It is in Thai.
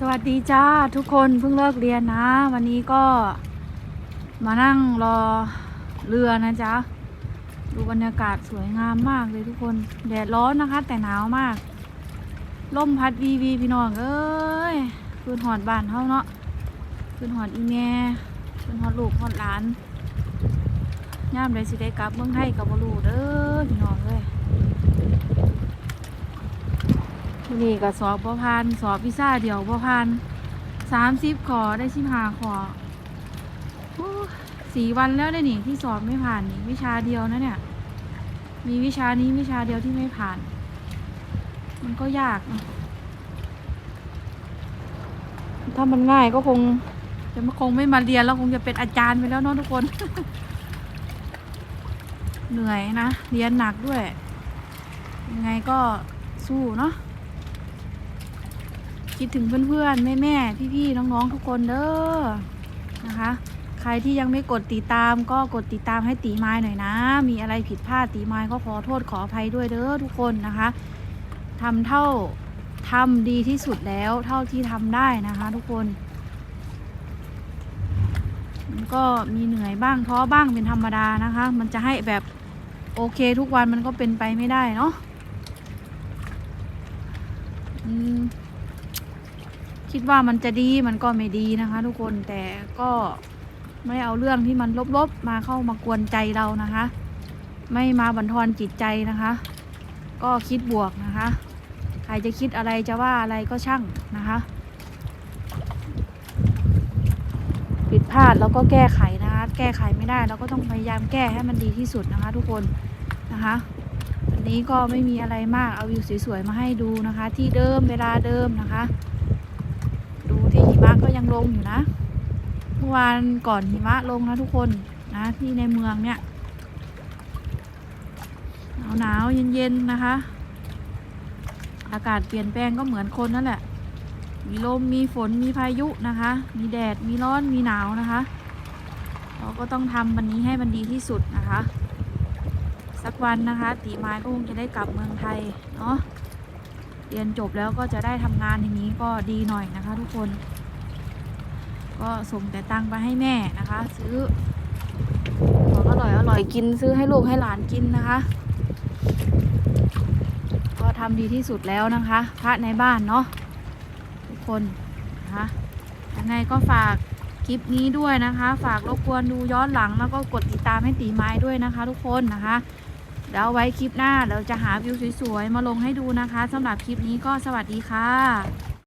สวัสดีจ้าทุกคนเพิ่งเลิกเรียนนะ วันนี้ก็มานั่งรอเรือนะจ๊ะ ดูบรรยากาศสวยงามมากเลยทุกคนแดดร้อนนะคะ แต่หนาวมาก ลมพัดวีวีพี่น้องเอ้ยคืนหอดบ้านเฮาเนาะคืนหอดอีแม่คืนหอดลูกหอดหลานย่ามใดสิได้กลับเมืองไทยกับบรูเด้อพี่น้องเอ้ย นี่ก็สอบบ่ผ่านสอบวิชาเดียวบ่ผ่านสามสิบขอได้สิบห้าขอโอ้สี่วันแล้วได้นี่ที่สอบไม่ผ่านนี่วิชาเดียวนะเนี่ย มีวิชานี้วิชาเดียวที่ไม่ผ่าน มันก็ยากนะถ้ามันง่ายก็คงจะคงไม่มาเรียนแล้วคงจะเป็นอาจารย์ไปแล้วเนาะทุกคน เหนื่อยนะ เรียนหนักด้วย ยังไงก็สู้เนาะ คิดถึงเพื่อนๆ แม่ๆ พี่ๆ น้องๆ ทุกคนเด้อ นะคะ ใครที่ยังไม่กดติดตามก็กดติดตามให้ตีไม้หน่อยนะ มีอะไรผิดพลาดตีไม้ก็ขอโทษขออภัยด้วยเด้อทุกคนนะคะทำเท่าทำดีที่สุดแล้วเท่าที่ทำได้นะคะทุกคนมันก็มีเหนื่อยบ้างท้อบ้างเป็นธรรมดานะคะ มันจะให้แบบโอเคทุกวันมันก็เป็นไปไม่ได้เนาะอืม คิดว่ามันจะดีมันก็ไม่ดีนะคะ ทุกคนแต่ก็ไม่เอาเรื่องที่มันลบๆมาเข้ามากวนใจเรานะคะ ไม่มาบั่นทอนจิตใจนะคะ ก็คิดบวกนะคะ ใครจะคิดอะไรจะว่าอะไรก็ช่างนะคะผิดพลาดแล้วก็แก้ไขนะคะ แก้ไขไม่ได้เราก็ต้องพยายามแก้ให้มันดีที่สุดนะคะ ทุกคนนะคะวันนี้ก็ไม่มีอะไรมากเอาวิวสวยๆมาให้ดูนะคะ ที่เดิมเวลาเดิมนะคะ หิมะก็ยังลงอยู่นะ เมื่อวานก่อนหิมะลงนะทุกคนนะที่ในเมืองเนี่ยหนาวหนาวเย็นๆนะคะ อากาศเปลี่ยนแปลงก็เหมือนคนนั่นแหละ มีลมมีฝนมีพายุนะคะ มีแดดมีร้อนมีหนาวนะคะ เราก็ต้องทำวันนี้ให้มันดีที่สุดนะคะ สักวันนะคะตีไม้ก็คงจะได้กลับเมืองไทยเนาะเรียนจบแล้วก็จะได้ทำงานอย่างนี้ก็ดีหน่อยนะคะทุกคน ก็ส่งแต่ตังไปให้แม่นะคะ ซื้อของอร่อยอร่อยกินซื้อให้ลูกให้หลานกินนะคะ ก็ทำดีที่สุดแล้วนะคะ พระในบ้านเนาะทุกคนนะคะยังไงก็ฝากคลิปนี้ด้วยนะคะ ฝากรบกวนดูย้อนหลังแล้วก็กดติดตามให้ตีไม้ด้วยนะคะ ทุกคนนะคะเดี๋ยวไว้คลิปหน้าเราจะหาวิวสวยๆ มาลงให้ดูนะคะสำหรับคลิปนี้ก็สวัสดีค่ะ